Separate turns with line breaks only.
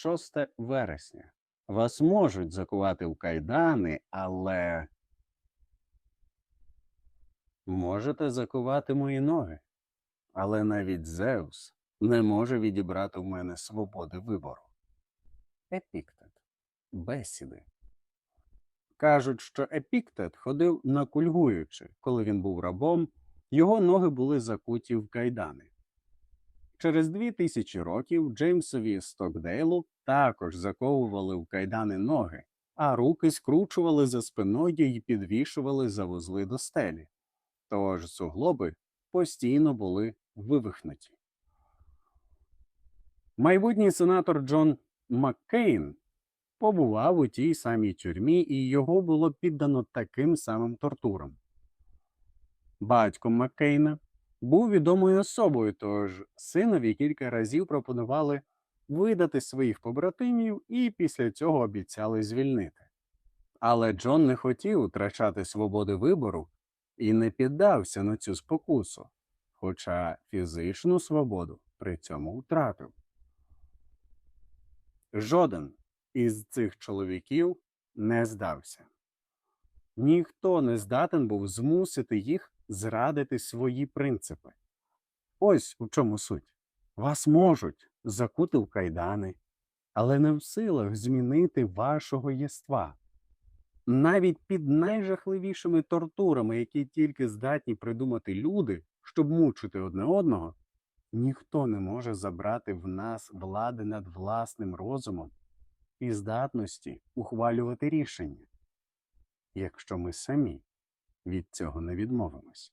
6 вересня. Вас можуть закувати в кайдани, але можете закувати мої ноги. Але навіть Зевс не може відібрати в мене свободи вибору. Епіктет. Бесіди. Кажуть, що Епіктет ходив накульгуючи, коли він був рабом, його ноги були закуті в кайдани. Через дві тисячі років Джеймсові Стокдейлу також заковували в кайдани ноги, а руки скручували за спиною і підвішували за вузли до стелі. Тож суглоби постійно були вивихнуті. Майбутній сенатор Джон Маккейн побував у тій самій тюрмі, і його було піддано таким самим тортурам. Батько Маккейна був відомою особою, тож синові кілька разів пропонували видати своїх побратимів і після цього обіцяли звільнити. Але Джон не хотів втрачати свободи вибору і не піддався на цю спокусу, хоча фізичну свободу при цьому втратив. Жоден із цих чоловіків не здався. Ніхто не здатен був змусити їх зрадити свої принципи. Ось у чому суть. Вас можуть закути в кайдани, але не в силах змінити вашого єства. Навіть під найжахливішими тортурами, які тільки здатні придумати люди, щоб мучити одне одного, ніхто не може забрати в нас влади над власним розумом і здатності ухвалювати рішення, якщо ми самі від цього не відмовимось.